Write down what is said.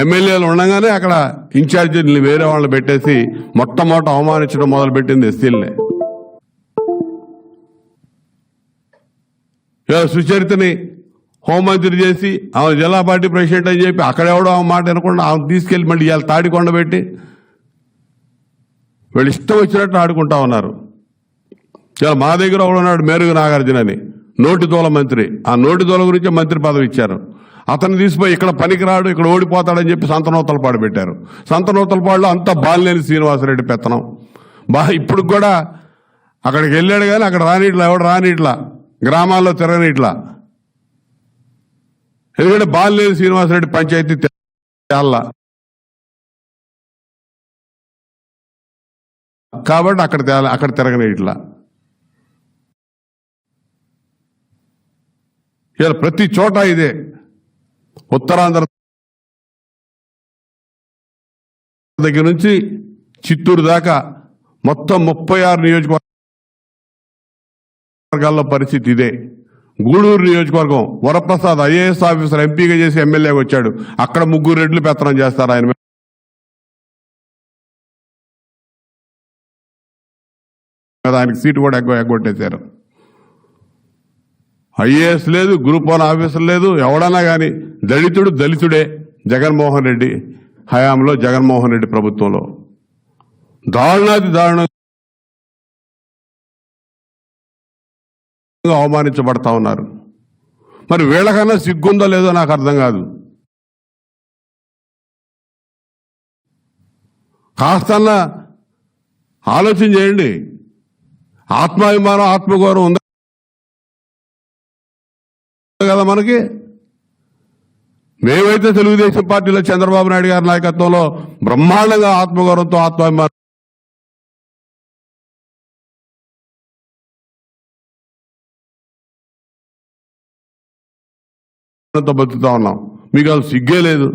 ఎమ్మెల్యేలు ఉండగానే అక్కడ ఇన్ఛార్జీని వేరే వాళ్ళని పెట్టేసి మొట్టమొదట అవమానించడం మొదలుపెట్టింది ఎస్సీలనే. ఇలా సుచరితని హోంమంత్రి చేసి ఆమె జిల్లా పార్టీ ప్రెసిడెంట్ అని చెప్పి అక్కడెవడో ఆమె మాట వినకుండా ఆమె తీసుకెళ్ళి మళ్ళీ ఇవాళ తాడికొండ పెట్టి వీళ్ళు ఇష్టం వచ్చినట్టు ఆడుకుంటా ఉన్నారు. ఇలా మా దగ్గర ఒకడున్నాడు మేరుగు నాగార్జున అని నోటి దూల మంత్రి. ఆ నోటి దూల గురించి మంత్రి పదవి ఇచ్చారు. అతను తీసిపోయి ఇక్కడ పనికిరాడు ఇక్కడ ఓడిపోతాడని చెప్పి సంతనోతలపాడు పెట్టారు. సంతనోతలపాడులో అంతా బాలినేని శ్రీనివాసరెడ్డి పెత్తనం. బా ఇప్పుడు కూడా అక్కడికి వెళ్ళాడు కానీ అక్కడ రానిట్లా ఎవడు రానిట్లా? గ్రామాల్లో తిరగనిట్లా? ఎందుకంటే బాలినేని శ్రీనివాసరెడ్డి పంచాయతీ తెల్ల. కాబట్టి అక్కడ తేల అక్కడ తిరగని ఇట్లా ఇలా ప్రతి చోట ఇదే. ఉత్తరాంధ్ర దగ్గర నుంచి చిత్తూరు దాకా మొత్తం ముప్పై ఆరు నియోజకవర్గాల్లో పరిస్థితి ఇదే. గూడూరు నియోజకవర్గం వరప్రసాద్ ఐఏఎస్ ఆఫీసర్ ఎంపీగా చేసి ఎమ్మెల్యేగా వచ్చాడు. అక్కడ ముగ్గురు రెడ్లు పెత్తనం చేస్తారు ఆయన మీద. ఆయనకి సీటు కూడా ఎగ్గ ఎగ్గొట్టేశారు. ఐఏఎస్ లేదు గ్రూప్ వన్ ఆఫీసర్ లేదు ఎవడన్నా కానీ దళితుడు దళితుడే జగన్మోహన్ రెడ్డి హయాంలో జగన్మోహన్ రెడ్డి ప్రభుత్వంలో. దారుణాది దారుణ. అవమానించబడతా ఉన్నారు. మరి వీళ్ళకన్నా సిగ్గుందో లేదో నాకు అర్థం కాదు. కాస్తన్నా ఆలోచన చేయండి. ఆత్మాభిమానం ఆత్మగౌరవం ఉందా? కదా మనకి? మేమైతే తెలుగుదేశం పార్టీలో చంద్రబాబు నాయుడు గారి నాయకత్వంలో బ్రహ్మాండంగా ఆత్మగౌరవంతో ఆత్మాభిమానం బతుకుతా ఉన్నాం. మీకు అది సిగ్గే లేదు.